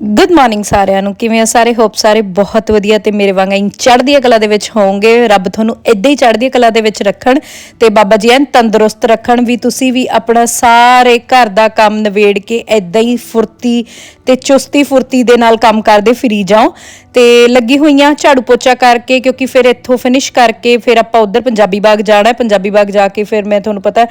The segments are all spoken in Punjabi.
ਗੁੱਡ ਮਾਰਨਿੰਗ ਸਾਰਿਆਂ ਨੂੰ, ਕਿਵੇਂ ਆ ਸਾਰੇ? ਹੋਪ ਸਾਰੇ ਬਹੁਤ ਵਧੀਆ ਤੇ ਮੇਰੇ ਵਾਂਗ ਇਨ ਚੜ੍ਹਦੀ ਕਲਾ ਦੇ ਵਿੱਚ ਹੋਵੋਗੇ। ਰੱਬ ਤੁਹਾਨੂੰ ਇਦਾਂ ਹੀ ਚੜ੍ਹਦੀ ਕਲਾ ਦੇ ਵਿੱਚ ਰੱਖਣ ਤੇ ਬਾਬਾ ਜੀ ਐਨ ਤੰਦਰੁਸਤ ਰੱਖਣ ਵੀ ਤੁਸੀਂ ਵੀ ਆਪਣਾ ਸਾਰੇ ਘਰ ਦਾ ਕੰਮ ਨਵੇੜ ਕੇ ਇਦਾਂ ਹੀ ਫੁਰਤੀ ਤੇ ਚੁਸਤੀ ਫੁਰਤੀ ਦੇ ਨਾਲ ਕੰਮ ਕਰਦੇ ਫਿਰੀ ਜਾਓ। ਤੇ ਲੱਗੀ ਹੋਈਆਂ ਝਾੜੂ ਪੋਚਾ ਕਰਕੇ ਕਿਉਂਕਿ ਫਿਰ ਇੱਥੋਂ ਫਿਨਿਸ਼ ਕਰਕੇ ਫਿਰ ਆਪਾਂ ਉਧਰ ਪੰਜਾਬੀ ਬਾਗ ਜਾਣਾ ਹੈ ਪੰਜਾਬੀ ਬਾਗ ਜਾ ਕੇ ਫਿਰ ਮੈਂ ਤੁਹਾਨੂੰ ਪਤਾ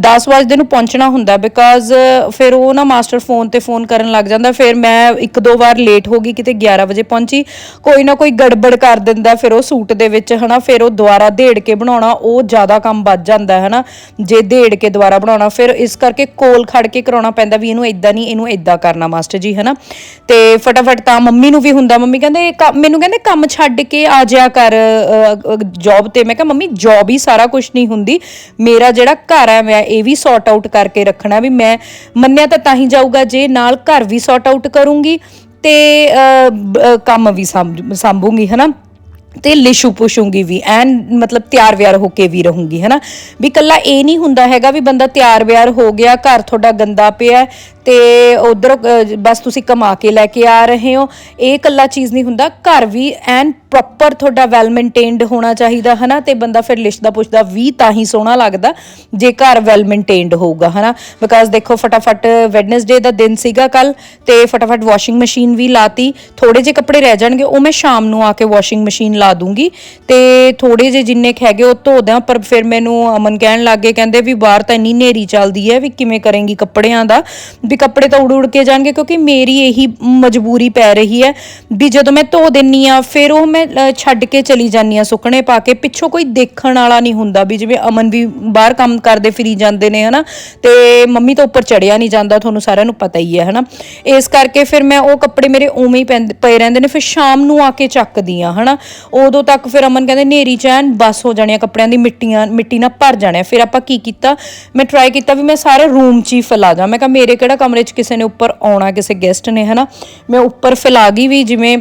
10 ਵਜੇ ਨੂੰ ਪਹੁੰਚਣਾ ਹੁੰਦਾ ਬਿਕਾਜ਼ ਫਿਰ ਉਹ ਨਾ ਮਾਸਟਰ ਫੋਨ ਤੇ ਫੋਨ ਕਰਨ ਲੱਗ ਜਾਂਦਾ, ਫਿਰ ਮੈਂ ਇੱਕ ਦੋ ਵਾਰ ਲੇਟ ਹੋ ਗਈ, ਕਿਤੇ 11 ਵਜੇ ਪਹੁੰਚੀ। ਕੋਈ ਨਾ ਕੋਈ ਗੜਬੜ ਕਰ ਦਿੰਦਾ, ਫਿਰ ਉਹ ਸੂਟ ਦੇ ਵਿੱਚ, ਹਨਾ, ਫਿਰ ਉਹ ਦੁਬਾਰਾ ਦੇੜ ਕੇ ਬਣਾਉਣਾ, ਉਹ ਜ਼ਿਆਦਾ ਕੰਮ ਵੱਧ ਜਾਂਦਾ ਹੈ ਹਨਾ। ਜੇ ਦੇੜ ਕੇ ਦੁਬਾਰਾ ਬਣਾਉਣਾ, ਫਿਰ ਇਸ ਕਰਕੇ ਕੋਲ ਖੜ ਕੇ ਕਰਾਉਣਾ ਪੈਂਦਾ ਵੀ ਇਹਨੂੰ ਇਦਾਂ ਨਹੀਂ, ਇਹਨੂੰ ਇਦਾਂ ਕਰਨਾ, ਮਾਸਟਰ ਜੀ, ਹਨਾ। ਤੇ ਫਟਾਫਟ ਤਾਂ ਮੰਮੀ ਨੂੰ ਵੀ ਹੁੰਦਾ, ਮੰਮੀ ਕਹਿੰਦੇ ਮੈਨੂੰ ਕਹਿੰਦੇ, ਕੰਮ ਛੱਡ ਕੇ ਆ ਜਾਇਆ ਕਰ ਜੌਬ ਤੇ। ਮੈਂ ਕਿਹਾ, ਮੰਮੀ ਜੌਬ ਹੀ ਸਾਰਾ ਕੁਝ ਨਹੀਂ ਹੁੰਦੀ। ਮੇਰਾ ਜਿਹੜਾ ਘਰ ਹੈ ਮੈਂ ਇਹ ਵੀ ਸੌਰਟ ਆਊਟ ਕਰਕੇ ਰੱਖਣਾ ਵੀ ਮੈਂ ਮੰਨਿਆ ਤਾਂ ਤਾਂ ਹੀ ਜਾਊਗਾ, ਜੇ ਨਾਲ ਘਰ ਵੀ ਸੌਰਟ ਆਊਟ ਕਰੂੰਗੀ ਤੇ ਅ, ਕੰਮ ਵੀ ਸੰਭ- ਸੰਭੂੰਗੀ ਹਨਾ? ਤੇ ਲਿਸ਼ੂ ਪੁਸ਼ੂਗੀ ਵੀ, ਐਨ ਮਤਲਬ ਤਿਆਰ ਵਿਆਰ ਹੋ ਕੇ ਵੀ ਰਹੂੰਗੀ, ਹਨਾ? ਵੀ ਕੱਲਾ ਇਹ ਨਹੀਂ ਹੁੰਦਾ ਹੈਗਾ ਵੀ ਬੰਦਾ ਤਿਆਰ ਵਿਆਰ ਹੋ ਗਿਆ, ਘਰ ਤੁਹਾਡਾ ਗੰਦਾ ਪਿਆ ਹੈ ਤੇ ਉਧਰ ਬਸ ਤੁਸੀਂ ਕਮਾ ਕੇ ਲੈ ਕੇ ਆ ਰਹੇ ਹੋ। ਇਹ ਕੱਲਾ ਚੀਜ਼ ਨਹੀਂ ਹੁੰਦਾ, ਘਰ ਵੀ ਐਨ ਪ੍ਰੋਪਰ ਤੁਹਾਡਾ ਵੈਲ ਮੇਨਟੇਨਡ ਹੋਣਾ ਚਾਹੀਦਾ, ਹਨਾ? ਤੇ ਬੰਦਾ ਫਿਰ ਲਿਸ਼ਦਾ ਪੁੱਛਦਾ, ਵੀ ਤਾਂ ਹੀ ਸੋਹਣਾ ਲੱਗਦਾ, ਜੇ ਘਰ ਵੈਲ ਮੇਨਟੇਨਡ ਹੋਊਗਾ, ਹਨਾ? ਬਿਕਾਜ਼ ਦੇਖੋ, ਫਟਾਫਟ ਵੈਡਨਸਡੇ ਦਾ ਦਿਨ ਸੀਗਾ ਕੱਲ ਤੇ ਫਟਾਫਟ ਵਾਸ਼ਿੰਗ ਮਸ਼ੀਨ ਵੀ ਲਾਤੀ। ਥੋੜੇ ਜਿਹੇ ਕੱਪੜੇ ਰਹਿ ਜਾਣਗੇ, ਉਹ ਮੈਂ ਸ਼ਾਮ ਨੂੰ ਆ ਕੇ ਵਾਸ਼ਿੰਗ ਮਸ਼ੀਨ ਲਾ ਦੂੰਗੀ। ਤੇ ਥੋੜੇ ਜੇ ਜਿੰਨੇ ਕੁ ਹੈਗੇ ਉਹ ਧੋ ਦਿਆਂ, ਪਰ ਫਿਰ ਮੈਨੂੰ ਅਮਨ ਕਹਿਣ ਲੱਗੇ ਕਹਿੰਦੇ ਵੀ ਬਾਹਰ ਤਾਂ ਇੰਨੀ ਨੇਰੀ ਚੱਲਦੀ ਹੈ ਵੀ ਕਿਵੇਂ ਕਰੇਂਗੀ ਕੱਪੜਿਆਂ ਦਾ, ਵੀ ਕੱਪੜੇ ਤਾਂ ਉੜ ਉੜ ਕੇ ਜਾਣਗੇ, ਕਿਉਂਕਿ ਮੇਰੀ ਇਹੀ ਮਜਬੂਰੀ ਪੈ ਰਹੀ ਹੈ ਵੀ ਜਦੋਂ ਮੈਂ ਧੋ ਦਿੰਨੀ ਆ, ਫਿਰ ਉਹ ਮੈਂ ਛੱਡ ਕੇ ਚਲੀ ਜਾਂਦੀ ਆ ਸੁੱਕਣੇ ਪਾ ਕੇ। ਪਿੱਛੋਂ ਕੋਈ ਦੇਖਣ ਵਾਲਾ ਨਹੀਂ ਹੁੰਦਾ ਵੀ ਜਿਵੇਂ ਅਮਨ ਵੀ ਬਾਹਰ ਕੰਮ ਕਰਦੇ ਫਿਰੀ ਜਾਂਦੇ ਨੇ, ਹਨਾ? ਤੇ ਮੰਮੀ ਤਾਂ ਉੱਪਰ ਚੜਿਆ ਨਹੀਂ ਜਾਂਦਾ, ਤੁਹਾਨੂੰ ਸਾਰਿਆਂ ਨੂੰ ਪਤਾ ਹੀ ਹੈ, ਹਨਾ? ਇਸ ਕਰਕੇ ਫਿਰ ਮੈਂ ਉਹ ਕੱਪੜੇ ਮੇਰੇ ਉਵੇਂ ਹੀ ਪੈਂਦੇ- ਪਏ ਰਹਿੰਦੇ ਨੇ, ਫਿਰ ਸ਼ਾਮ ਨੂੰ ਆ ਕੇ ਚੱਕਦੀ ਆ, ਹਨਾ? ਉਦੋਂ ਤੱਕ ਫਿਰ ਅਮਨ ਕਹਿੰਦੇ ਨੇਰੀ ਚੈਨ ਬਸ ਹੋ ਜਾਣੀਆਂ ਕੱਪੜਿਆਂ ਦੀ, ਮਿੱਟੀਆਂ, ਮਿੱਟੀ ਨਾਲ ਭਰ ਜਾਣਿਆ। ਫਿਰ ਆਪਾਂ ਕੀ ਕੀਤਾ? ਮੈਂ ਟਰਾਈ ਕੀਤਾ ਵੀ ਮੈਂ ਸਾਰੇ ਰੂਮ 'ਚ ਹੀ ਫੈਲਾ ਜਾ ਮੈਂ ਕਿਹਾ ਮੇਰੇ ਕਿਹੜਾ ਕਮਰੇ 'ਚ ਕਿਸੇ ਨੇ ਉੱਪਰ ਆਉਣਾ, ਕਿਸੇ ਗੈਸਟ ਨੇ, ਹਨਾ? ਮੈਂ ਉੱਪਰ ਫੈਲਾ ਗਈ ਵੀ ਜਿਵੇਂ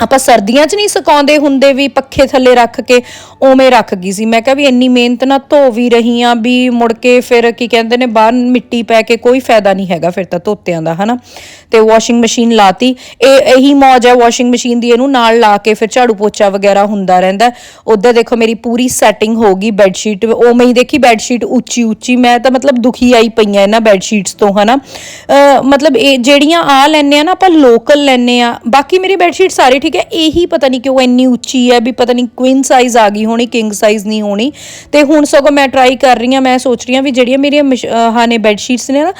ਆਪਾਂ ਸਰਦੀਆਂ 'ਚ ਨਹੀਂ ਸੁਕਾਉਂਦੇ ਹੁੰਦੇ ਵੀ ਪੱਖੇ ਥੱਲੇ ਰੱਖ ਕੇ ਉਵੇਂ ਰੱਖ ਗਈ ਸੀ। ਮੈਂ ਕਿਹਾ ਵੀ ਇੰਨੀ ਮਿਹਨਤ ਨਾਲ ਧੋ ਵੀ ਰਹੀ ਆ ਵੀ ਮੁੜ ਕੇ ਫਿਰ ਕੀ ਕਹਿੰਦੇ ਨੇ ਬਾਹਰ ਮਿੱਟੀ ਪੈ ਕੇ ਕੋਈ ਫਾਇਦਾ ਨਹੀਂ ਹੈਗਾ ਫਿਰ ਤਾਂ ਧੋਤਿਆਂ ਦਾ, ਹਨਾ? ਤੇ ਵਾਸ਼ਿੰਗ ਮਸ਼ੀਨ ਲਾਤੀ। ਇਹ, ਇਹੀ ਮੌਜ ਹੈ ਵਾਸ਼ਿੰਗ ਮਸ਼ੀਨ ਦੀ, ਇਹਨੂੰ ਨਾਲ ਲਾ ਕੇ ਫਿਰ ਝਾੜੂ ਪੋਚਾ ਵਗੈਰਾ ਹੁੰਦਾ ਰਹਿੰਦਾ। ਉਧਰ ਦੇਖੋ ਮੇਰੀ ਪੂਰੀ ਸੈਟਿੰਗ ਹੋ ਗਈ ਬੈੱਡ ਸ਼ੀਟ ਉਵੇਂ ਹੀ ਦੇਖੀ ਬੈੱਡ ਸ਼ੀਟ ਉੱਚੀ ਉੱਚੀ ਮੈਂ ਤਾਂ ਮਤਲਬ ਦੁਖੀ ਆਈ ਪਈਆਂ ਇਹਨਾਂ ਬੈੱਡ ਸ਼ੀਟਸ ਤੋਂ, ਹਨਾ? ਮਤਲਬ ਇਹ ਜਿਹੜੀਆਂ ਆ ਲੈਨੇ ਆ ਨਾ ਆਪਾਂ ਲੋਕਲ ਲੈਨੇ ਆ। ਬਾਕੀ ਮੇਰੀ ਬੈੱਡ ਸ਼ੀਟ ਸਾਰੇ ਠੀਕ ਹੈ, ਇਹੀ ਪਤਾ ਨਹੀਂ ਕਿਉਂ ਇੰਨੀ ਉੱਚੀ ਹੈ ਵੀ ਪਤਾ ਨਹੀਂ ਕੁਇਨ ਸਾਈਜ਼ ਆ ਗਈ ਹੋਣੀ ਕਿੰਗ ਸਾਈਜ਼ ਨਹੀਂ ਹੋਣੀ। ਤੇ ਹੁਣ ਸਗੋਂ ਮੈਂ ਟਰਾਈ ਕਰ ਰਹੀ ਹਾਂ, ਮੈਂ ਸੋਚ ਰਹੀ ਹਾਂ ਵੀ ਜਿਹੜੀਆਂ ਮੇਰੀਆਂ ਮਸ਼- ਬੈੱਡ ਸ਼ੀਟਸ ਨੇ ਨਾ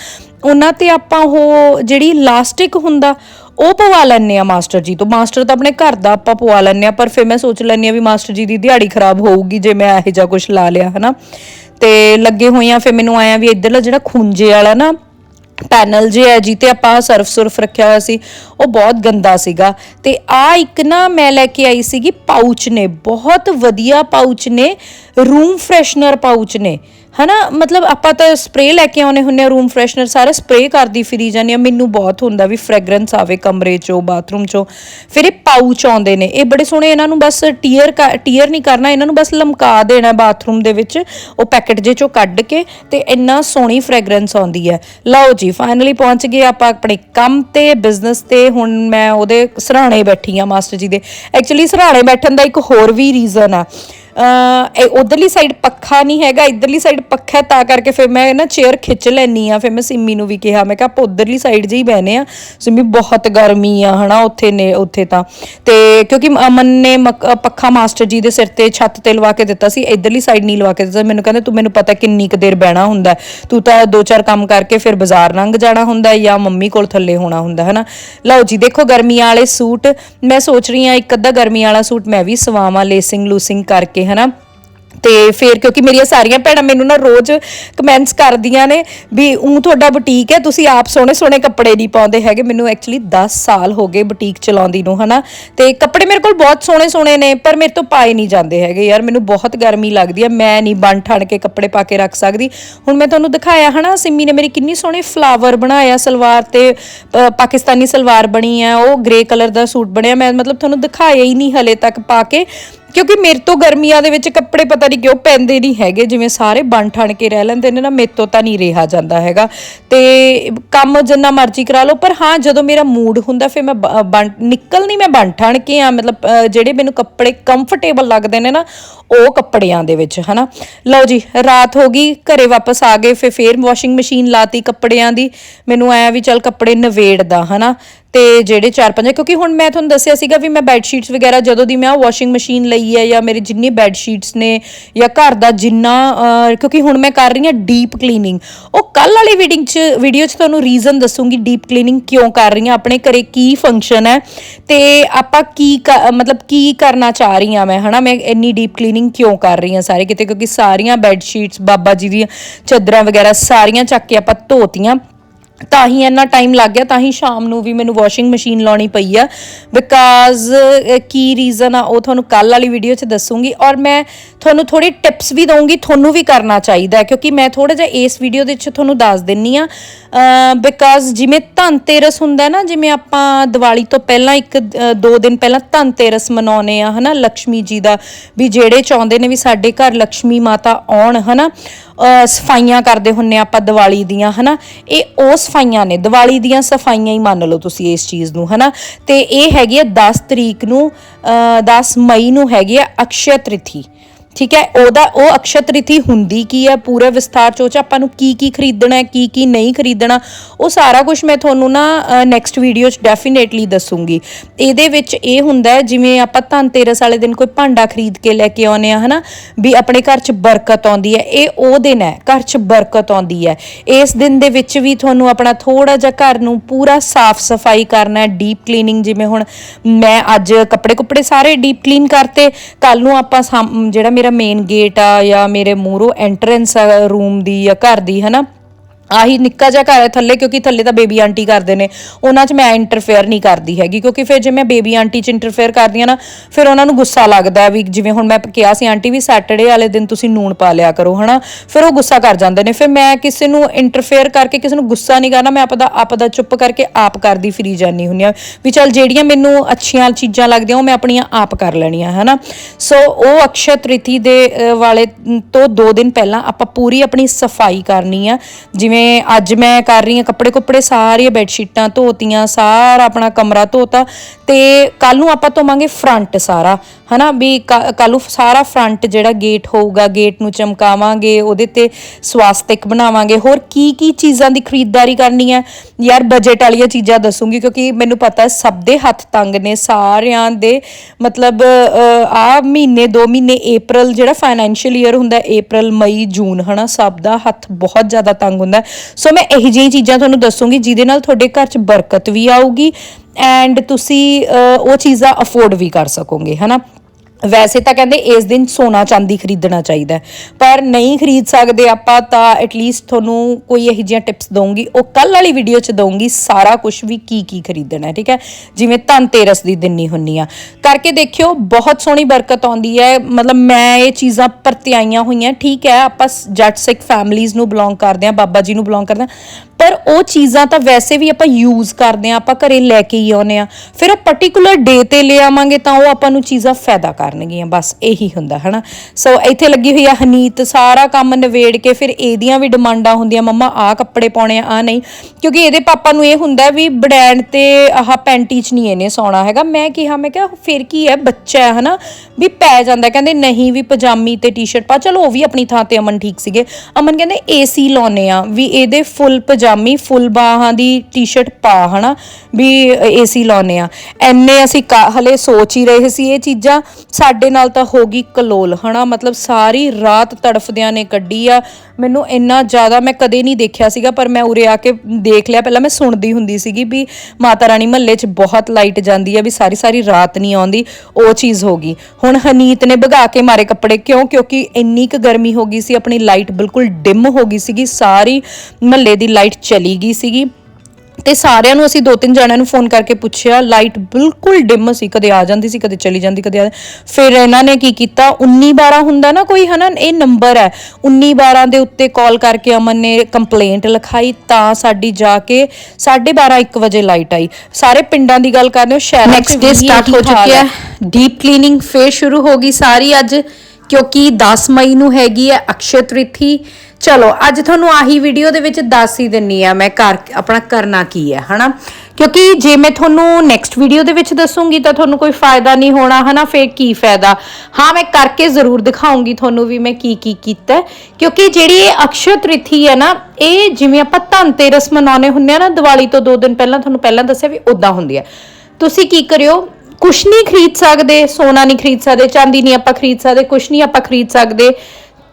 ਉਹਨਾਂ ਤੇ ਆਪਾਂ ਉਹ ਜਿਹੜੀ ਇਲਾਸਟਿਕ ਹੁੰਦਾ, ਉਹ ਪਵਾ ਲੈਣੇ ਆ ਮਾਸਟਰ ਜੀ ਤੋਂ। ਮਾਸਟਰ ਤਾਂ ਆਪਣੇ ਘਰ ਦਾ ਆਪਾਂ ਪਵਾ ਲੈਣੇ ਆ ਪਰ ਫਿਰ ਮੈਂ ਸੋਚ ਲੈਣੀ ਆ ਵੀ ਮਾਸਟਰ ਜੀ ਦੀ ਦਿਹਾੜੀ ਖਰਾਬ ਹੋਊਗੀ ਜੇ ਮੈਂ ਇਹੋ ਜਿਹਾ ਕੁਝ ਲਾ ਲਿਆ, ਹਨਾ। ਤੇ ਲੱਗੇ ਹੋਈਆਂ ਫਿਰ ਮੈਨੂੰ ਆਇਆ ਵੀ ਇੱਧਰਲਾ ਜਿਹੜਾ ਖੁੰਝੇ ਵਾਲਾ ਨਾ ਪੈਨਲ ਜੇ ਹੈ ਜੀ ਆਪਾਂ ਸਰਫ ਸੁਰਫ ਰੱਖਿਆ ਹੋਇਆ ਸੀ, ਉਹ ਬਹੁਤ ਗੰਦਾ ਸੀਗਾ। ਤੇ ਆ ਇੱਕ ਨਾ ਮੈਂ ਲੈ ਕੇ ਆਈ ਸੀਗੀ, ਪਾਊਚ ਨੇ, ਬਹੁਤ ਵਧੀਆ ਪਾਊਚ ਨੇ, ਰੂਮ ਫਰੈਸ਼ਨਰ ਪਾਊਚ ਨੇ। ਹਨਾ, ਮਤਲਬ ਆਪਾਂ ਤਾਂ ਸਪਰੇਅ ਲੈ ਕੇ ਆਉਨੇ ਹੁੰਨੇ ਆ ਰੂਮ ਫਰੈਸ਼ਨਰ ਸਾਰੇ ਸਪਰੇਅ ਕਰਦੀ ਫਿਰੀ ਜਾਂਦੀ ਆ ਮੈਨੂੰ ਬਹੁਤ ਹੁੰਦਾ ਵੀ ਫ੍ਰੈਗਰੈਂਸ ਆਵੇ ਕਮਰੇ ਚੋਂ ਬਾਥਰੂਮ ਚੋਂ। ਫਿਰ ਇਹ ਪਾਊਚ ਆਉਂਦੇ ਨੇ। ਇਹ ਬੜੇ ਸੋਹਣੇ ਇਹਨਾਂ ਨੂੰ ਬਸ ਟੀਅਰ ਟੀਅਰ ਨਹੀਂ ਕਰਨਾ, ਇਹਨਾਂ ਨੂੰ ਬਸ ਲਮਕਾ ਦੇਣਾ ਬਾਥਰੂਮ ਦੇ ਵਿੱਚ। ਉਹ ਪੈਕੇਟ ਜੇ ਚੋਂ ਕੱਢ ਕੇ ਤੇ ਇੰਨਾ ਸੋਹਣੀ ਫ੍ਰੈਗਰੈਂਸ ਆਉਂਦੀ ਹੈ। ਲਓ ਜੀ ਫਾਈਨਲੀ ਪਹੁੰਚ ਗਏ ਆਪਾਂ ਆਪਣੇ ਕੰਮ ਤੇ ਬਿਜ਼ਨਸ ਤੇ। ਹੁਣ ਮੈਂ ਉਹਦੇ ਸਰਾਣੇ ਬੈਠੀ ਆ ਮਾਸਟਰ ਜੀ ਦੇ। ਐਕਚੁਅਲੀ ਸਰਾਣੇ ਬੈਠਣ ਦਾ ਇੱਕ ਹੋਰ ਵੀ ਰੀਜ਼ਨ ਆ। ਇਹ ਉਧਰਲੀ ਸਾਈਡ ਪੱਖਾ ਨਹੀਂ ਹੈਗਾ, ਇਧਰਲੀ ਸਾਈਡ ਪੱਖਾ ਤਾਂ ਕਰਕੇ ਫਿਰ ਮੈਂ ਨਾ ਚੇਅਰ ਖਿੱਚ ਲੈਣੀ ਆ ਫਿਰ ਮੈਂ ਸਿੰਮੀ ਨੂੰ ਵੀ ਕਿਹਾ, ਮੈਂ ਕਿਹਾ, ਆਪਾਂ ਉਧਰਲੀ ਸਾਈਡ 'ਚ ਬਹਿਨੇ ਆ ਸਿੰਮੀ ਬਹੁਤ ਗਰਮੀ ਆ, ਹਨਾ, ਉੱਥੇ ਨੇ, ਉੱਥੇ ਤਾਂ। ਤੇ ਕਿਉਂਕਿ ਅਮਨ ਨੇ ਪੱਖਾ ਮਾਸਟਰ ਜੀ ਦੇ ਸਿਰ ਤੇ ਛੱਤ ਤੇ ਲਵਾ ਕੇ ਦਿੱਤਾ ਸੀ, ਇਧਰਲੀ ਸਾਈਡ ਨਹੀਂ ਲਵਾ ਕੇ ਦਿੱਤਾ ਮੈਨੂੰ ਕਹਿੰਦੇ, ਤੂੰ ਮੈਨੂੰ ਪਤਾ ਕਿੰਨੀ ਕੁ ਦੇਰ ਬਹਿਣਾ ਹੁੰਦਾ ਤੂੰ ਤਾਂ ਦੋ ਚਾਰ ਕੰਮ ਕਰਕੇ ਫਿਰ ਬਾਜ਼ਾਰ ਲੰਘ ਜਾਣਾ ਹੁੰਦਾ ਜਾਂ ਮੰਮੀ ਕੋਲ ਥੱਲੇ ਹੋਣਾ ਹੁੰਦਾ ਹੈ ਲਓ ਜੀ, ਦੇਖੋ ਗਰਮੀਆਂ ਵਾਲੇ ਸੂਟ, ਮੈਂ ਸੋਚ ਰਹੀ ਆ ਇੱਕ ਅੱਧਾ ਗਰਮੀ ਵਾਲਾ ਸੂਟ ਮੈਂ ਵੀ ਸਵਾਵਾਂ ਲੇਸਿੰਗ ਲੂਸਿੰਗ ਕਰਕੇ। ਹਨਾ? ਤੇ ਫਿਰ ਕਿਉਂਕਿ ਮੇਰੀਆਂ ਸਾਰੀਆਂ ਭੈਣਾਂ ਮੈਨੂੰ ਨਾ ਰੋਜ਼ ਕਮੈਂਟਸ ਕਰਦੀਆਂ ਨੇ ਵੀ ਉਹ ਤੁਹਾਡਾ ਬੁਟੀਕ ਹੈ, ਤੁਸੀਂ ਆਪ ਸੋਹਣੇ ਸੋਹਣੇ ਕੱਪੜੇ ਨਹੀਂ ਪਾਉਂਦੇ ਹੈਗੇ। ਮੈਨੂੰ ਐਕਚੁਅਲੀ 10 ਸਾਲ ਹੋ ਗਏ ਬੁਟੀਕ ਚਲਾਉਂਦੀ ਨੂੰ, ਹਨਾ? ਤੇ ਕੱਪੜੇ ਮੇਰੇ ਕੋਲ ਬਹੁਤ ਸੋਹਣੇ ਸੋਹਣੇ ਨੇ, ਪਰ ਮੇਰੇ ਤੋਂ ਪਾਏ ਨਹੀਂ ਜਾਂਦੇ ਹੈਗੇ। ਯਾਰ, ਮੈਨੂੰ ਬਹੁਤ ਗਰਮੀ ਲੱਗਦੀ ਹੈ, ਮੈਂ ਨਹੀਂ ਬਣ ਠਣ ਕੇ ਕੱਪੜੇ ਪਾ ਕੇ ਰੱਖ ਸਕਦੀ। ਹੁਣ ਮੈਂ ਤੁਹਾਨੂੰ ਦਿਖਾਇਆ, ਹਨਾ? ਸਿੰਮੀ ਨੇ ਮੇਰੀ ਕਿੰਨੀ ਸੋਹਣੇ ਫਲਾਵਰ ਬਣਾਇਆ ਸਲਵਾਰ ਤੇ ਪਾਕਿਸਤਾਨੀ ਸਲਵਾਰ ਬਣੀ ਹੈ, ਉਹ ਗ੍ਰੇ ਕਲਰ ਦਾ ਸੂਟ ਬਣਿਆ। ਮੈਂ ਮਤਲਬ ਤੁਹਾਨੂੰ ਦਿਖਾਇਆ ਹੀ ਨਹੀਂ ਹਲੇ ਤੱਕ ਪਾ ਕੇ। ਕਿਉਂਕਿ ਮੇਰੇ ਤੋਂ ਗਰਮੀਆਂ ਦੇ ਵਿੱਚ ਕੱਪੜੇ ਪਤਾ ਨਹੀਂ ਕਿਉਂ ਪੈਂਦੇ ਨਹੀਂ ਹੈਗੇ, ਜਿਵੇਂ ਸਾਰੇ ਬਣ ਠਣ ਕੇ ਰਹਿ ਲੈਂਦੇ ਨੇ ਨਾ, ਮੇਰੇ ਤੋਂ ਤਾਂ ਨਹੀਂ ਰਿਹਾ ਜਾਂਦਾ ਹੈਗਾ। ਤੇ ਕੰਮ ਜਿੰਨਾ ਮਰਜ਼ੀ ਕਰਾ ਲਓ, ਪਰ ਹਾਂ, ਜਦੋਂ ਮੇਰਾ ਮੂਡ ਹੁੰਦਾ, ਫਿਰ ਮੈਂ ਬ- ਬਣ ਨਿਕਲ ਨਹੀਂ ਮੈਂ ਬਣ ਠਣ ਕੇ ਆ, ਮਤਲਬ ਜਿਹੜੇ ਮੈਨੂੰ ਕੱਪੜੇ ਕੰਫਰਟੇਬਲ ਲੱਗਦੇ ਨੇ ਨਾ ਉਹ ਕੱਪੜਿਆਂ ਦੇ ਵਿੱਚ, ਹਨਾ? ਲਓ ਜੀ, ਰਾਤ ਹੋ ਗਈ, ਘਰੇ ਵਾਪਸ ਆ ਗਏ, ਫਿਰ ਫੇਰ ਵਾਸ਼ਿੰਗ ਮਸ਼ੀਨ ਲਾਤੀ ਕੱਪੜਿਆਂ ਦੀ। ਮੈਨੂੰ ਆਇਆ ਵੀ ਚੱਲ ਕੱਪੜੇ ਨਵੇੜਦਾ ਹਨਾ? ਤੇ ਜਿਹੜੇ ਚਾਰ ਪੰਜ, ਕਿਉਂਕਿ ਹੁਣ ਮੈਂ ਤੁਹਾਨੂੰ ਦੱਸਿਆ ਸੀਗਾ ਵੀ ਮੈਂ ਬੈੱਡ ਸ਼ੀਟਸ ਵਗੈਰਾ ਜਦੋਂ ਦੀ ਮੈਂ ਵਾਸ਼ਿੰਗ ਮਸ਼ੀਨ ਲਈ ਹੈ ਜਾਂ ਮੇਰੀ ਜਿੰਨੀ ਬੈੱਡ ਸ਼ੀਟਸ ਨੇ ਜਾਂ ਘਰ ਦਾ ਜਿੰਨਾ ਕਿਉਂਕਿ ਹੁਣ ਮੈਂ ਕਰ ਰਹੀ ਹਾਂ ਡੀਪ ਕਲੀਨਿੰਗ ਉਹ ਕੱਲ ਵਾਲੀ ਵੀਡਿੰਗ 'ਚ ਵੀਡੀਓ 'ਚ ਤੁਹਾਨੂੰ ਰੀਜ਼ਨ ਦੱਸੂਗੀ ਡੀਪ ਕਲੀਨਿੰਗ ਕਿਉਂ ਕਰ ਰਹੀ ਹਾਂ, ਆਪਣੇ ਘਰੇ ਕੀ ਫੰਕਸ਼ਨ ਹੈ ਤੇ ਆਪਾਂ ਕੀ ਕ- ਮਤਲਬ ਕੀ ਕਰਨਾ ਚਾਹ ਰਹੀ ਹਾਂ ਮੈਂ, ਹਨਾ? ਮੈਂ ਇੰਨੀ ਡੀਪ ਕਲੀਨਿੰਗ ਕਿਉਂ ਕਰ ਰਹੀ ਹਾਂ ਸਾਰੇ ਕਿਤੇ? ਕਿਉਂਕਿ ਸਾਰੀਆਂ ਬੈੱਡ ਸ਼ੀਟਸ ਬਾਬਾ ਜੀ ਦੀਆਂ ਚਾਦਰਾਂ ਵਗੈਰਾ ਸਾਰੀਆਂ ਚੱਕ ਕੇ ਆਪਾਂ ਧੋਤੀਆਂ। ਤਾਂ ਹੀ ਇੰਨਾ ਟਾਈਮ ਲੱਗ ਗਿਆ ਤਾਂ ਹੀ ਸ਼ਾਮ ਨੂੰ ਵੀ ਮੈਨੂੰ ਵਾਸ਼ਿੰਗ ਮਸ਼ੀਨ ਲਾਉਣੀ ਪਈ ਆ। ਬਿਕਾਜ਼ ਕੀ ਰੀਜ਼ਨ ਆ, ਉਹ ਤੁਹਾਨੂੰ ਕੱਲ ਵਾਲੀ ਵੀਡੀਓ 'ਚ ਦੱਸੂਗੀ। ਔਰ ਮੈਂ ਤੁਹਾਨੂੰ ਥੋੜੀ ਟਿਪਸ ਵੀ ਦਊਂਗੀ, ਤੁਹਾਨੂੰ ਵੀ ਕਰਨਾ ਚਾਹੀਦਾ ਕਿਉਂਕਿ ਮੈਂ ਥੋੜਾ ਜਿਹਾ ਇਸ ਵੀਡੀਓ ਦੇ ਵਿੱਚ ਤੁਹਾਨੂੰ ਦੱਸ ਦਿੰਨੀ ਆ। ਬਿਕਾਜ਼ ਜਿਵੇਂ ਧਨਤੇਰਸ ਹੁੰਦਾ ਨਾ, ਜਿਵੇਂ ਆਪਾਂ ਦੀਵਾਲੀ ਤੋਂ ਪਹਿਲਾਂ ਇੱਕ ਦੋ ਦਿਨ ਪਹਿਲਾਂ ਧਨਤੇਰਸ ਮਨਾਉਨੇ ਆ, ਹਨਾ ਲక్ష్ਮੀ ਜੀ ਦਾ, ਵੀ ਜਿਹੜੇ ਚਾਹੁੰਦੇ ਨੇ ਵੀ ਸਾਡੇ ਘਰ ਲక్ష్ਮੀ ਮਾਤਾ ਆਉਣ, ਹਨਾ ਸਫਾਈਆਂ ਕਰਦੇ ਹੁੰਨੇ ਆਪਾਂ ਦੀਵਾਲੀ ਦੀਆਂ, ਹਨਾ, ਇਹ ਉਸ ਸਫਾਈਆਂ ਨੇ ਦੀਵਾਲੀ ਦੀਆਂ ਸਫਾਈਆਂ ਹੀ ਮੰਨ ਲਓ ਤੁਸੀਂ ਇਸ ਚੀਜ਼ ਨੂੰ ਹਨਾ? ਤੇ ਇਹ ਹੈਗੀ ਆ 10 ਤਰੀਕ ਨੂੰ ਅ, 10 ਮਈ ਨੂੰ ਹੈਗੀ ਆ ਅਕਸ਼ਯ ਤ੍ਰਿਥੀ। ਠੀਕ ਹੈ, ਉਹਦਾ, ਉਹ ਅਕਸ਼ਤ ਤ੍ਰਿਥੀ ਹੁੰਦੀ ਕੀ ਹੈ, ਪੂਰੇ ਵਿਸਥਾਰ ਚ ਉਹ ਚ ਆਪਾਂ ਨੂੰ ਕੀ ਕੀ ਖਰੀਦਣਾ ਹੈ, ਕੀ ਕੀ ਨਹੀਂ ਖਰੀਦਣਾ, ਉਹ ਸਾਰਾ ਕੁਝ ਮੈਂ ਤੁਹਾਨੂੰ ਨਾ ਨੈਕਸਟ ਵੀਡੀਓ ਚ ਡੈਫੀਨੇਟਲੀ ਦੱਸੂਗੀ। ਇਹਦੇ ਵਿੱਚ ਇਹ ਹੁੰਦਾ ਹੈ, ਜਿਵੇਂ ਆਪਾਂ ਧਨਤੇਰਸ ਵਾਲੇ ਦਿਨ ਕੋਈ ਭਾਂਡਾ ਖਰੀਦ ਕੇ ਲੈ ਕੇ ਆਉਨੇ ਆ ਹਨਾ, ਵੀ ਆਪਣੇ ਘਰ ਚ ਬਰਕਤ ਆਉਂਦੀ ਹੈ, ਇਹ ਉਹ ਦਿਨ ਹੈ, ਘਰ ਚ ਬਰਕਤ ਆਉਂਦੀ ਹੈ। ਇਸ ਦਿਨ ਦੇ ਵਿੱਚ ਵੀ ਤੁਹਾਨੂੰ ਆਪਣਾ ਥੋੜਾ ਜਿਹਾ ਘਰ ਨੂੰ ਪੂਰਾ ਸਾਫ਼ ਸਫ਼ਾਈ ਕਰਨਾ ਹੈ ਡੀਪ ਕਲੀਨਿੰਗ ਜਿਵੇਂ ਹੁਣ ਮੈਂ ਅੱਜ ਕੱਪੜੇ ਕੁੱਪੜੇ ਸਾਰੇ ਡੀਪ ਕਲੀਨ ਕਰਤੇ ਕੱਲ ਨੂੰ ਆਪਾਂ ਸਾਮ- ਜਿਹੜਾ ਮੇਰਾ ਮੇਨ ਗੇਟ ਆ ਜਾਂ ਮੇਰੇ ਮੂਹਰੋਂ ਐਂਟਰੈਂਸ ਆ ਰੂਮ ਦੀ ਜਾਂ ਘਰ ਦੀ, ਹਨਾ? ਆਹੀ ਨਿੱਕਾ ਜਿਹਾ ਘਰ ਹੈ ਥੱਲੇ, ਕਿਉਂਕਿ ਥੱਲੇ ਤਾਂ ਬੇਬੀ ਆਂਟੀ ਕਰਦੇ ਨੇ। ਉਹਨਾਂ 'ਚ ਮੈਂ ਇੰਟਰਫੇਅਰ ਨਹੀਂ ਕਰਦੀ ਹੈਗੀ, ਕਿਉਂਕਿ ਫਿਰ ਜੇ ਮੈਂ ਬੇਬੀ ਆਂਟੀ 'ਚ ਇੰਟਰਫੇਅਰ ਕਰਦੀ ਆ ਨਾ, ਫਿਰ ਉਹਨਾਂ ਨੂੰ ਗੁੱਸਾ ਲੱਗਦਾ ਵੀ ਜਿਵੇਂ ਹੁਣ ਮੈਂ ਕਿਹਾ ਸੀ ਆਂਟੀ ਵੀ ਸੈਟਰਡੇ ਵਾਲੇ ਦਿਨ ਤੁਸੀਂ ਨੂਣ ਪਾ ਲਿਆ ਕਰੋ ਹਨਾ? ਫਿਰ ਉਹ ਗੁੱਸਾ ਕਰ ਜਾਂਦੇ ਨੇ। ਫਿਰ ਮੈਂ ਕਿਸੇ ਨੂੰ ਇੰਟਰਫੇਅਰ ਕਰਕੇ, ਕਿਸੇ ਨੂੰ ਗੁੱਸਾ ਨਹੀਂ ਕਰਨਾ, ਮੈਂ ਆਪਦਾ ਆਪਦਾ ਚੁੱਪ ਕਰਕੇ ਆਪ ਕਰਦੀ ਫਰੀ ਜਾਨੀ ਹੁੰਨੀ ਆ ਵੀ ਚਲ ਜਿਹੜੀਆਂ ਮੈਨੂੰ ਅੱਛੀਆਂ ਚੀਜ਼ਾਂ ਲੱਗਦੀਆਂ, ਉਹ ਮੈਂ ਆਪਣੀਆਂ ਆਪ ਕਰ ਲੈਣੀਆਂ, ਹਨਾ? ਸੋ ਉਹ ਅਕਸ਼ਯ ਤ੍ਰਿਤੀ ਦੇ ਵਾਲੇ ਤੋਂ 2 ਦਿਨ ਪਹਿਲਾਂ ਆਪਾਂ ਪੂਰੀ ਆਪਣੀ ਸਫ਼ਾਈ ਕਰਨੀ ਆ। ਜਿਵੇਂ ਅੱਜ ਮੈਂ ਕਰ ਰਹੀ ਹਾਂ ਕੱਪੜੇ ਕੁੱਪੜੇ ਸਾਰੀਆਂ ਬੈੱਡ ਸ਼ੀਟਾਂ ਧੋਤੀਆਂ, ਸਾਰਾ ਆਪਣਾ ਕਮਰਾ ਧੋਤਾ ਤੇ ਕੱਲ ਨੂੰ ਆਪਾਂ ਧੋਵਾਂਗੇ ਫਰੰਟ ਸਾਰਾ, ਹਨਾ? ਵੀ ਕੱਲ ਨੂੰ ਸਾਰਾ ਫਰੰਟ ਜਿਹੜਾ ਗੇਟ ਹੋਊਗਾ ਗੇਟ ਨੂੰ ਚਮਕਾਵਾਂਗੇ, ਉਹਦੇ ਤੇ ਸਵਾਸਤਿਕ ਬਣਾਵਾਂਗੇ। ਹੋਰ ਕੀ ਕੀ ਚੀਜ਼ਾਂ ਦੀ ਖਰੀਦਦਾਰੀ ਕਰਨੀ ਹੈ? ਯਾਰ ਬਜਟ ਵਾਲੀਆਂ ਚੀਜ਼ਾਂ ਦੱਸੂਗੀ, ਕਿਉਂਕਿ ਮੈਨੂੰ ਪਤਾ ਸਭ ਦੇ ਹੱਥ ਤੰਗ ਨੇ, ਸਾਰਿਆਂ ਦੇ ਮਤਲਬ ਆ ਮਹੀਨੇ 2 ਮਹੀਨੇ, April ਜਿਹੜਾ ਫਾਈਨੈਂਸ਼ੀਅਲ ਈਅਰ ਹੁੰਦਾ, April ਮਈ ਜੂਨ ਹਨਾ? ਸਭ ਦਾ ਹੱਥ ਬਹੁਤ ਜ਼ਿਆਦਾ ਤੰਗ ਹੁੰਦਾ। ਸੋ ਮੈਂ ਇਹੋ ਜਿਹੀਆਂ ਚੀਜ਼ਾਂ ਤੁਹਾਨੂੰ ਦੱਸੂਗੀ ਜਿਹਦੇ ਨਾਲ ਤੁਹਾਡੇ ਘਰ 'ਚ ਬਰਕਤ ਵੀ ਆਊਗੀ ਐਂਡ ਤੁਸੀਂ ਉਹ ਚੀਜ਼ਾਂ ਅਫੋਰਡ ਵੀ ਕਰ ਸਕੋਗੇ, ਹਨਾ? ਵੈਸੇ ਤਾਂ ਕਹਿੰਦੇ ਇਸ ਦਿਨ ਸੋਨਾ ਚਾਂਦੀ ਖਰੀਦਣਾ ਚਾਹੀਦਾ ਪਰ ਨਹੀਂ ਖਰੀਦ ਸਕਦੇ ਆਪਾਂ ਤਾਂ ਐਟਲੀਸਟ ਤੁਹਾਨੂੰ ਕੋਈ ਇਹੋ ਜਿਹੀਆਂ ਟਿਪਸ ਦਊਂਗੀ। ਉਹ ਕੱਲ ਵਾਲੀ ਵੀਡੀਓ 'ਚ ਦਊਂਗੀ ਸਾਰਾ ਕੁਝ ਵੀ ਕੀ ਕੀ ਖਰੀਦਣਾ ਹੈ, ਠੀਕ ਹੈ? ਜਿਵੇਂ ਧਨਤੇਰਸ ਦੀ ਦਿਨ ਨਹੀਂ ਹੁੰਨੀ ਆ। ਕਰਕੇ ਦੇਖਿਓ, ਬਹੁਤ ਸੋਹਣੀ ਬਰਕਤ ਆਉਂਦੀ ਹੈ। ਮਤਲਬ ਮੈਂ ਇਹ ਚੀਜ਼ਾਂ ਪਰਤਿਆਈਆਂ ਹੋਈਆਂ, ਠੀਕ ਹੈ? ਆਪਾਂ ਸ- ਜੱਟ ਸਿੱਖ ਫੈਮਲੀਆਂ ਨੂੰ ਬਿਲੋਂਗ ਕਰਦੇ ਆ ਬਾਬਾ ਜੀ ਨੂੰ ਬਿਲੋਂਗ ਕਰਦੇ ਆ ਪਰ ਉਹ ਚੀਜ਼ਾਂ ਤਾਂ ਵੈਸੇ ਵੀ ਆਪਾਂ ਯੂਜ਼ ਕਰਦੇ ਆ ਆਪਾਂ ਘਰੇ ਲੈ ਕੇ ਹੀ ਆਉਨੇ ਆ ਫਿਰ ਉਹ ਪਾਰਟਿਕੂਲਰ ਡੇ ਤੇ ਲੈ ਆਵਾਂਗੇ ਤਾਂ ਉਹ ਆਪਾਂ ਨੂੰ ਚੀਜ਼ਾਂ ਫਾਇਦਾ ਕਰ ਕਰਨਗੀਆਂ, ਬਸ ਇਹੀ ਹੁੰਦਾ, ਹਨਾ? ਸੋ ਇੱਥੇ ਲੱਗੀ ਹੋਈ ਆ ਹਨੀਤ, ਸਾਰਾ ਕੰਮ ਨਵੇੜ ਕੇ ਫਿਰ ਇਹਦੀਆਂ ਵੀ ਡਿਮਾਂਡਾਂ ਹੁੰਦੀਆਂ, ਮੰਮਾ, ਆਹ ਕੱਪੜੇ ਪਾਉਣੇ ਆ ਨਹੀਂ। ਕਿਉਂਕਿ ਇਹਦੇ ਪਾਪਾ ਨੂੰ ਇਹ ਹੁੰਦਾ ਵੀ ਬੜੈਣ ਤੇ ਆਹ ਪੈਂਟੀ ਚ ਨਹੀਂ ਇਹਨੇ ਸੌਣਾ ਹੈਗਾ। ਮੈਂ ਕਿਹਾ ਮੈਂ ਕਿਹਾ, ਫਿਰ ਕੀ ਹੈ, ਬੱਚਾ ਹੈ, ਹਨਾ? ਵੀ ਪੈ ਜਾਂਦਾ, ਕਹਿੰਦੇ ਨਹੀਂ ਵੀ ਪਜਾਮੀ ਤੇ ਟੀ-ਸ਼ਰਟ ਪਾ, ਚਲੋ, ਉਹ ਵੀ ਆਪਣੀ ਥਾਂ ਤੇ ਅਮਨ ਠੀਕ ਸੀਗੇ। ਅਮਨ ਕਹਿੰਦੇ ਏਸੀ ਲਾਉਨੇ ਆ, ਵੀ ਇਹਦੇ ਫੁੱਲ ਪਜਾਮੀ, ਫੁੱਲ ਬਾਹਾਂ ਦੀ ਟੀ-ਸ਼ਰਟ ਪਾ, ਹਨਾ? ਵੀ ਏਸੀ ਲਾਉਨੇ ਆ। ਐਨੇ ਅਸੀਂ ਕਾ- ਹਲੇ ਸੋਚ ਹੀ ਰਹੇ ਸੀ ਇਹ ਚੀਜ਼ਾਂ। ਸਾਡੇ ਨਾਲ ਤਾਂ ਹੋ ਗਈ ਕਲੋਲ, ਹਨਾ? ਮਤਲਬ ਸਾਰੀ ਰਾਤ ਤੜਫਦਿਆਂ ਨੇ ਕੱਢੀ ਆ। ਮੈਨੂੰ ਇੰਨਾ ਜ਼ਿਆਦਾ ਮੈਂ ਕਦੇ ਨਹੀਂ ਦੇਖਿਆ ਸੀਗਾ, ਪਰ ਮੈਂ ਉਰੇ ਆ ਕੇ ਦੇਖ ਲਿਆ। ਪਹਿਲਾਂ ਮੈਂ ਸੁਣਦੀ ਹੁੰਦੀ ਸੀਗੀ ਵੀ ਮਾਤਾ ਰਾਣੀ ਮਹੱਲੇ 'ਚ ਬਹੁਤ ਲਾਈਟ ਜਾਂਦੀ ਆ, ਵੀ ਸਾਰੀ ਸਾਰੀ ਰਾਤ ਨਹੀਂ ਆਉਂਦੀ। ਉਹ ਚੀਜ਼ ਹੋ ਗਈ। ਹੁਣ ਹਨੀਤ ਨੇ ਭਗਾ ਕੇ ਮਾਰੇ ਕੱਪੜੇ, ਕਿਉਂ? ਕਿਉਂਕਿ ਇੰਨੀ ਕੁ ਗਰਮੀ ਹੋ ਗਈ ਸੀ, ਆਪਣੀ ਲਾਈਟ ਬਿਲਕੁਲ ਡਿਮ ਹੋ ਗਈ ਸੀਗੀ। ਸਾਰੀ ਮਹੱਲੇ ਦੀ ਲਾਈਟ ਚਲੀ ਗਈ ਸੀਗੀ। ਤੇ ਸਾਰਿਆਂ ਨੂੰ ਅਸੀਂ ਦੋ ਤਿੰਨ ਜਣਿਆਂ ਨੂੰ ਫੋਨ ਕਰਕੇ ਪੁੱਛਿਆ ਲਾਈਟ ਬਿਲਕੁਲ ਡਿਮ ਸੀ ਕਦੇ ਆ ਜਾਂਦੀ ਸੀ ਕਦੇ ਚਲੀ ਜਾਂਦੀ ਕਦੇ ਆ ਫਿਰ ਇਹਨਾਂ ਨੇ ਕੀ ਕੀਤਾ 1912 ਹੁੰਦਾ ਨਾ ਕੋਈ ਹਨਾ ਇਹ ਨੰਬਰ ਹੈ। 1912 ਦੇ ਉੱਤੇ ਕਾਲ ਕਰਕੇ ਅਮਨ ਨੇ ਕੰਪਲੇਂਟ ਲਿਖਾਈ ਤਾਂ ਸਾਡੀ ਜਾ ਕੇ 12:30 1 ਵਜੇ ਲਾਈਟ ਆਈ। ਸਾਰੇ ਪਿੰਡਾਂ ਦੀ ਗੱਲ ਕਰਦੇ ਹੋ ਸ਼ਹਿਰ ਨੈਕਸਟ ਡੇ ਸਟਾਰਟ ਹੋ ਚੁੱਕਿਆ ਹੈ। ਡੀਪ ਕਲੀਨਿੰਗ ਫੇਰ ਸ਼ੁਰੂ ਹੋ ਗਈ ਸਾਰੀ ਅੱਜ ਕਿਉਂਕਿ 10 ਮਈ ਨੂੰ ਹੈਗੀ ਹੈ ਅਕਸ਼ੇ ਤ੍ਰਿਥੀ ਚਲੋ, ਅੱਜ ਤੁਹਾਨੂੰ ਆਹੀ ਵੀਡੀਓ ਦੇ ਵਿੱਚ ਦੱਸ ਹੀ ਦਿੰਨੀ ਆ ਮੈਂ ਕਰ ਆਪਣਾ ਕਰਨਾ ਕੀ ਹੈ, ਹਨਾ? ਕਿਉਂਕਿ ਜੇ ਮੈਂ ਤੁਹਾਨੂੰ ਨੈਕਸਟ ਵੀਡੀਓ ਦੇ ਵਿੱਚ ਦੱਸੂਗੀ ਤਾਂ ਤੁਹਾਨੂੰ ਕੋਈ ਫਾਇਦਾ ਨਹੀਂ ਹੋਣਾ, ਹਨਾ? ਫੇਰ ਕੀ ਫਾਇਦਾ? ਹਾਂ, ਮੈਂ ਕਰਕੇ ਜ਼ਰੂਰ ਦਿਖਾਉਂਗੀ ਤੁਹਾਨੂੰ ਵੀ ਮੈਂ ਕੀ ਕੀ ਕੀਤਾ ਕਿਉਂਕਿ ਜਿਹੜੀ ਇਹ ਅਕਸ਼ਯ ਤ੍ਰਿਥੀ ਹੈ ਨਾ, ਇਹ ਜਿਵੇਂ ਆਪਾਂ ਧਨਤੇਰਸ ਮਨਾਉਣੇ ਹੁੰਦੇ ਆ ਨਾ, ਦੀਵਾਲੀ ਤੋਂ 2 ਦਿਨ ਪਹਿਲਾਂ, ਤੁਹਾਨੂੰ ਪਹਿਲਾਂ ਦੱਸਿਆ ਵੀ ਉਦਾਂ ਹੁੰਦੀ ਹੈ। ਤੁਸੀਂ ਕੀ ਕਰਿਓ? ਕੁਛ ਨਹੀਂ ਖਰੀਦ ਸਕਦੇ, ਸੋਨਾ ਨਹੀਂ ਖਰੀਦ ਸਕਦੇ, ਚਾਂਦੀ ਨਹੀਂ ਆਪਾਂ ਖਰੀਦ ਸਕਦੇ, ਕੁਛ ਨਹੀਂ ਆਪਾਂ ਖਰੀਦ ਸਕਦੇ।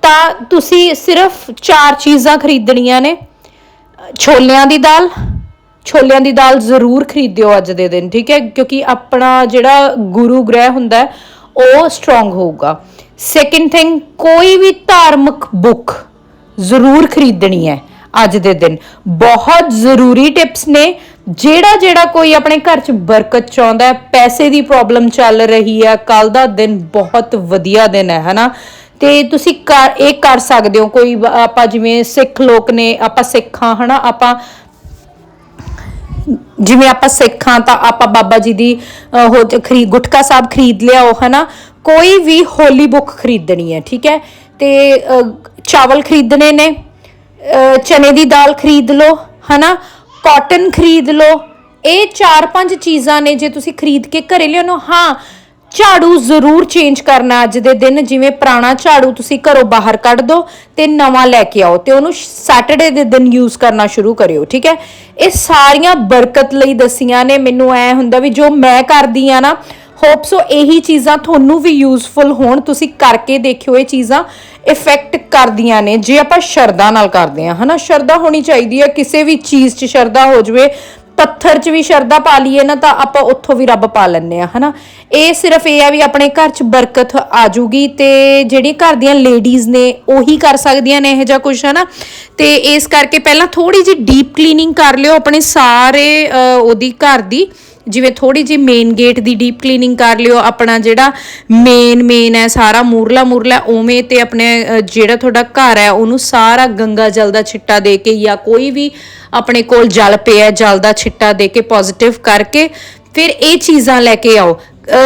ਤਾਂ ਤੁਸੀਂ ਸਿਰਫ ਚਾਰ ਚੀਜ਼ਾਂ ਖਰੀਦਣੀਆਂ ਨੇ, ਛੋਲਿਆਂ ਦੀ ਦਾਲ, ਛੋਲਿਆਂ ਦੀ ਦਾਲ ਜ਼ਰੂਰ ਖਰੀਦਿਓ ਅੱਜ ਦੇ ਦਿਨ, ਠੀਕ ਹੈ? ਕਿਉਂਕਿ ਆਪਣਾ ਜਿਹੜਾ ਗੁਰੂ ਗ੍ਰਹਿ ਹੁੰਦਾ, ਉਹ ਸਟਰੋਂਗ ਹੋਊਗਾ। ਸੈਕਿੰਡ ਥਿੰਗ ਕੋਈ ਵੀ ਧਾਰਮਿਕ ਬੁੱਕ ਜ਼ਰੂਰ ਖਰੀਦਣੀ ਹੈ ਅੱਜ ਦੇ ਦਿਨ। ਬਹੁਤ ਜ਼ਰੂਰੀ ਟਿਪਸ ਨੇ, ਜਿਹੜਾ ਜਿਹੜਾ ਕੋਈ ਆਪਣੇ ਘਰ 'ਚ ਬਰਕਤ ਚਾਹੁੰਦਾ ਹੈ, ਪੈਸੇ ਦੀ ਪ੍ਰੋਬਲਮ ਚੱਲ ਰਹੀ ਹੈ ਕੱਲ ਦਾ ਦਿਨ ਬਹੁਤ ਵਧੀਆ ਦਿਨ ਹੈ, ਹਨਾ? ਤੇ ਤੁਸੀਂ ਕਰ ਇਹ ਕਰ ਸਕਦੇ ਹੋ ਕੋਈ ਆਪਾਂ ਜਿਵੇਂ ਸਿੱਖ ਲੋਕ ਨੇ ਆਪਾਂ ਸਿੱਖਾਂ ਹਨਾ ਆਪਾਂ ਜਿਵੇਂ ਆਪਾਂ ਸਿੱਖਾਂ ਤਾਂ ਆਪਾਂ ਬਾਬਾ ਜੀ ਦੀ ਅਹ, ਖਰੀ ਗੁਟਕਾ ਸਾਹਿਬ ਖਰੀਦ ਲਿਆਓ ਹਨਾ ਕੋਈ ਵੀ ਹੋਲੀ ਬੁੱਕ ਖਰੀਦਣੀ ਹੈ ਠੀਕ ਹੈ? ਤੇ ਚਾਵਲ ਖਰੀਦਣੇ ਨੇ ਚਨੇ ਦੀ ਦਾਲ ਖਰੀਦ ਲਓ ਹਨਾ ਕਾਟਨ ਖਰੀਦ ਲਓ ਇਹ ਚਾਰ ਪੰਜ ਚੀਜ਼ਾਂ ਨੇ ਜੇ ਤੁਸੀਂ ਖਰੀਦ ਕੇ ਘਰੇ ਲਿਆਉਣੋ ਹਾਂ ਝਾੜੂ ਜ਼ਰੂਰ ਚੇਂਜ ਕਰਨਾ ਅੱਜ ਦੇ ਦਿਨ, ਜਿਵੇਂ ਪੁਰਾਣਾ ਝਾੜੂ ਤੁਸੀਂ ਘਰੋਂ ਬਾਹਰ ਕੱਢ ਦਿਓ ਤੇ ਨਵਾਂ ਲੈ ਕੇ ਆਓ ਤੇ ਉਹਨੂੰ ਸੈਟਰਡੇ ਦੇ ਦਿਨ ਯੂਜ਼ ਕਰਨਾ ਸ਼ੁਰੂ ਕਰਿਓ, ਠੀਕ ਹੈ? ਇਹ ਸਾਰੀਆਂ ਬਰਕਤ ਲਈ ਦਸੀਆਂ ਨੇ, ਮੈਨੂੰ ਐ ਹੁੰਦਾ ਵੀ ਜੋ ਮੈਂ ਕਰਦੀ ਆ ਨਾ ਹੋਪ ਸੋ ਇਹੀ ਚੀਜ਼ਾਂ ਤੁਹਾਨੂੰ ਵੀ ਯੂਜ਼ਫੁਲ ਹੋਣ, ਤੁਸੀਂ ਕਰਕੇ ਦੇਖਿਓ ਇਹ ਚੀਜ਼ਾਂ ਇਫੈਕਟ ਕਰਦੀਆਂ ਨੇ, ਜੇ ਆਪਾਂ ਸ਼ਰਧਾ ਨਾਲ ਕਰਦੇ ਆ ਹਨਾ? ਸ਼ਰਧਾ ਹੋਣੀ ਚਾਹੀਦੀ ਹੈ, ਕਿਸੇ ਵੀ ਚੀਜ਼ 'ਚ ਸ਼ਰਧਾ ਹੋ ਜਵੇ ਪੱਥਰ 'ਚ ਵੀ ਸ਼ਰਧਾ ਪਾ ਲਈਏ ਨਾ ਤਾਂ ਆਪਾਂ ਉੱਥੋਂ ਵੀ ਰੱਬ ਪਾ ਲੈਂਦੇ ਆ ਹਨਾ? ਇਹ ਸਿਰਫ ਇਹ ਆ ਵੀ ਆਪਣੇ ਘਰ 'ਚ ਬਰਕਤ ਆ ਜੂਗੀ ਤੇ ਜਿਹੜੀ ਘਰ ਦੀਆਂ ਲੇਡੀਜ਼ ਨੇ ਉਹੀ ਕਰ ਸਕਦੀਆਂ ਨੇ ਇਹ ਜਿਹਾ ਕੁਝ ਹਨਾ? ਤੇ ਇਸ ਕਰਕੇ ਪਹਿਲਾਂ ਥੋੜੀ ਜਿਹੀ ਡੀਪ ਕਲੀਨਿੰਗ ਕਰ ਲਿਓ ਆਪਣੇ ਸਾਰੇ ਉਹਦੀ ਘਰ ਦੀ। ਜਿਵੇਂ ਥੋੜੀ ਜਿਹੀ ਮੇਨ ਗੇਟ ਦੀ ਡੀਪ ਕਲੀਨਿੰਗ ਕਰ ਲਿਓ, ਆਪਣਾ ਜਿਹੜਾ ਮੇਨ ਮੇਨ ਹੈ, ਸਾਰਾ ਮੂਰਲਾ ਮੂਰਲਾ ਉਵੇਂ ਤੇ ਆਪਣੇ ਜਿਹੜਾ ਤੁਹਾਡਾ ਘਰ ਹੈ, ਉਹਨੂੰ ਸਾਰਾ ਗੰਗਾ ਜਲ ਦਾ ਛਿੱਟਾ ਦੇ ਕੇ ਜਾਂ ਕੋਈ ਵੀ ਆਪਣੇ ਕੋਲ ਜਲ ਪਿਆ ਜਲ ਦਾ ਛਿੱਟਾ ਦੇ ਕੇ ਪੋਜ਼ਿਟਿਵ ਕਰਕੇ ਫਿਰ ਇਹ ਚੀਜ਼ਾਂ ਲੈ ਕੇ ਆਓ।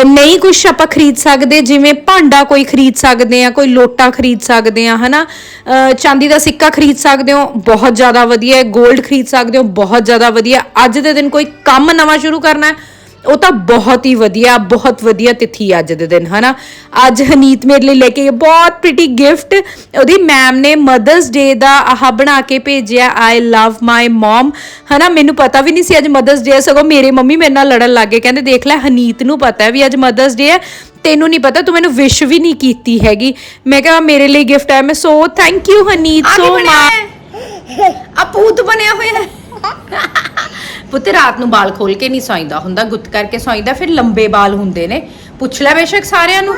ਨਹੀਂ ਕੁਝ ਆਪਾਂ ਖਰੀਦ ਸਕਦੇ ਜਿਵੇਂ ਭਾਂਡਾ ਕੋਈ ਖਰੀਦ ਸਕਦੇ ਆ ਕੋਈ ਲੋਟਾ ਖਰੀਦ ਸਕਦੇ ਆ ਹਨਾ? ਅਹ, ਚਾਂਦੀ ਦਾ ਸਿੱਕਾ ਖਰੀਦ ਸਕਦੇ ਹੋ ਬਹੁਤ ਜ਼ਿਆਦਾ ਵਧੀਆ ਹੈ 골ਡ ਖਰੀਦ ਸਕਦੇ ਹੋ ਬਹੁਤ ਜ਼ਿਆਦਾ ਵਧੀਆ ਅੱਜ ਦੇ ਦਿਨ ਕੋਈ ਕੰਮ ਨਵਾਂ ਸ਼ੁਰੂ ਕਰਨਾ ਹੈ ਉਹ ਤਾਂ ਬਹੁਤ ਹੀ ਵਧੀਆ ਬਹੁਤ ਵਧੀਆ ਤਿਥੀ ਅੱਜ ਦੇ ਦਿਨ ਹਨਾ? ਅੱਜ ਹਨੀਤ ਮੇਰੇ ਲਈ ਲੈ ਕੇ ਬਹੁਤ ਪ੍ਰੀਟੀ ਗਿਫਟ ਉਹਦੀ ਮੈਮ ਨੇ ਮਦਰਸ ਡੇ ਦਾ ਆਹ ਬਣਾ ਕੇ ਭੇਜਿਆ ਆਈ ਲਵ ਮਾਈ ਮਮ ਹਨਾ ਮੈਨੂੰ ਪਤਾ ਵੀ ਨਹੀਂ ਸੀ ਅੱਜ ਮਦਰਸ ਡੇ ਸਗੋਂ ਮੇਰੇ ਮੰਮੀ ਮੇਰੇ ਨਾਲ ਲੜਨ ਲੱਗੇ ਕਹਿੰਦੇ ਦੇਖ ਲੈ ਹਨੀਤ ਨੂੰ ਪਤਾ ਹੈ ਵੀ ਅੱਜ ਮਦਰਸ ਡੇ ਹੈ। ਤੈਨੂੰ ਨਹੀਂ ਪਤਾ ਤੂੰ ਮੈਨੂੰ ਵਿਸ਼ ਵੀ ਨਹੀਂ ਕੀਤੀ ਹੈਗੀ। ਮੈਂ ਕਿਹਾ ਮੇਰੇ ਲਈ ਗਿਫਟ ਹੈ ਮੈਂ so thank you Haneet so much ਆ ਭੂਤ ਬਣਿਆ ਹੋਇਆ। ਹੈ ਪੁੱਤ ਰਾਤ ਨੂੰ ਬਾਲ ਖੋਲ ਕੇ ਨਹੀਂ ਸੌਂਦਾ ਹੁੰਦਾ। ਗੁੱਤ ਕਰਕੇ ਸੌਂਦਾ ਫਿਰ ਲੰਬੇ ਬਾਲ ਹੁੰਦੇ ਨੇ। ਪੁੱਛ ਲੈ ਬੇਸ਼ੱਕ ਸਾਰਿਆਂ ਨੂੰ।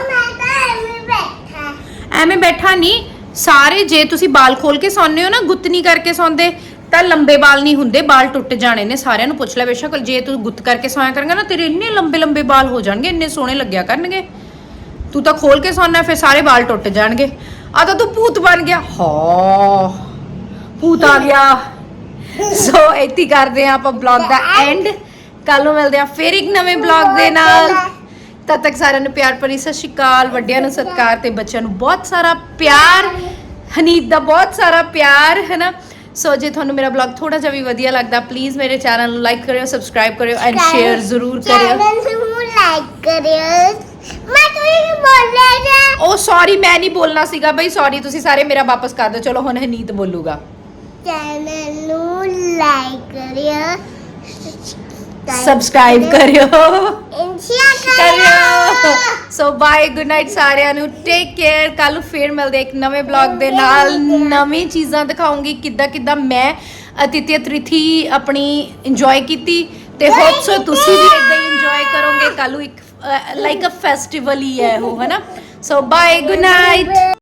ਐਵੇਂ ਬੈਠਾ। ਨਹੀਂ। ਸਾਰੇ ਜੇ ਤੁਸੀਂ ਬਾਲ ਖੋਲ ਕੇ ਸੌਂਦੇ ਹੋ ਨਾ ਗੁੱਤ ਨਹੀਂ ਕਰਕੇ ਸੌਂਦੇ ਤਾਂ ਲੰਬੇ ਬਾਲ ਨਹੀਂ ਹੁੰਦੇ ਬਾਲ ਟੁੱਟ ਜਾਣੇ ਨੇ ਸਾਰਿਆਂ ਨੂੰ। ਪੁੱਛ ਲੈ ਬੇਸ਼ੱਕ ਜੇ ਤੂੰ ਗੁੱਤ ਕਰਕੇ ਸੌਂਇਆ ਕਰੇਂਗਾ ਨਾ ਤੇਰੇ ਇੰਨੇ ਲੰਬੇ ਲੰਬੇ ਬਾਲ ਹੋ ਜਾਣਗੇ ਇੰਨੇ ਸੋਹਣੇ ਲੱਗਿਆ ਕਰਨਗੇ। ਤੂੰ ਤਾਂ ਖੋਲ ਕੇ ਸੌਂਨਾ ਫਿਰ ਸਾਰੇ ਬਾਲ ਟੁੱਟ ਜਾਣਗੇ। ਆ ਤਾਂ ਤੂੰ ਭੂਤ ਬਣ ਗਿਆ। ਹਾਂ। ਭੂਤ ਆ ਗਿਆ। ਸੋ ਇੱਥੇ ਕਰਦੇ ਆ ਆਪਾਂ ਬਲੌਗ ਦਾ ਐਂਡ ਕੱਲ ਨੂੰ ਮਿਲਦੇ ਆ ਫਿਰ ਇੱਕ ਨਵੇਂ ਬਲੌਗ ਦੇ ਨਾਲ। ਤਦ ਤੱਕ ਸਾਰਿਆਂ ਨੂੰ ਪਿਆਰ ਭਰੀ ਸਤਿ ਸ਼੍ਰੀ ਅਕਾਲ ਵੱਡਿਆਂ ਨੂੰ ਸਤਿਕਾਰ ਤੇ ਬੱਚਿਆਂ ਨੂੰ ਬਹੁਤ ਸਾਰਾ ਪਿਆਰ ਹਨੀਤ ਦਾ ਬਹੁਤ ਸਾਰਾ ਪਿਆਰ ਹੈ ਨਾ ਸੋ ਜੇ ਤੁਹਾਨੂੰ ਮੇਰਾ ਬਲੌਗ ਥੋੜਾ ਜਿਹਾ ਵੀ ਵਧੀਆ ਲੱਗਦਾ ਪਲੀਜ਼ ਮੇਰੇ ਚੈਨਲ ਨੂੰ ਲਾਈਕ ਕਰਿਓ ਸਬਸਕ੍ਰਾਈਬ ਕਰਿਓ ਐਂਡ ਸ਼ੇਅਰ ਜ਼ਰੂਰ ਕਰਿਓ। ਚੈਨਲ ਨੂੰ ਲਾਈਕ ਕਰਿਓ। ਮੈਂ ਤੁਹਾਨੂੰ ਬੋਲੇਗਾ ਉਹ ਸੌਰੀ ਮੈਂ ਨਹੀਂ ਬੋਲਣਾ ਸੀਗਾ ਬਈ ਸੌਰੀ ਤੁਸੀਂ ਸਾਰੇ ਮੇਰਾ ਵਾਪਸ ਕਰ ਦਿਓ। ਚਲੋ ਹੁਣ ਹਨੀਤ ਬੋਲੂਗਾ। ਚੈਨਲ ਨੂੰ ਲਾਈਕ ਕਰਿਓ ਸਬਸਕ੍ਰਾਈਬ ਕਰਿਓ ਇੰਸ਼ਾ ਕਰਿਓ। ਸੋ ਬਾਏ ਗੁੱਡ ਨਾਈਟ ਸਾਰਿਆਂ ਨੂੰ। ਟੇਕ ਕੇਅਰ ਕੱਲ ਫੇਰ ਮਿਲਦੇ ਇੱਕ ਨਵੇਂ ਬਲੌਗ ਦੇ ਨਾਲ। ਨਵੀਂ ਚੀਜ਼ਾਂ ਦਿਖਾਉਂਗੀ ਕਿੱਦਾਂ ਕਿੱਦਾਂ ਮੈਂ ਅਤਿਤਿਆ ਤ੍ਰਿਥੀ ਆਪਣੀ ਇੰਜੋਏ ਕੀਤੀ। ਤੇ ਹੋਪ ਸੋ ਤੁਸੀਂ ਵੀ ਇਦਾਂ ਹੀ ਇੰਜੋਏ ਕਰੋਗੇ। ਕੱਲ ਇੱਕ ਲਾਈਕ ਅ ਫੈਸਟੀਵਲ ਹੀ ਹੈ ਉਹ ਹੈਨਾ? So bye good night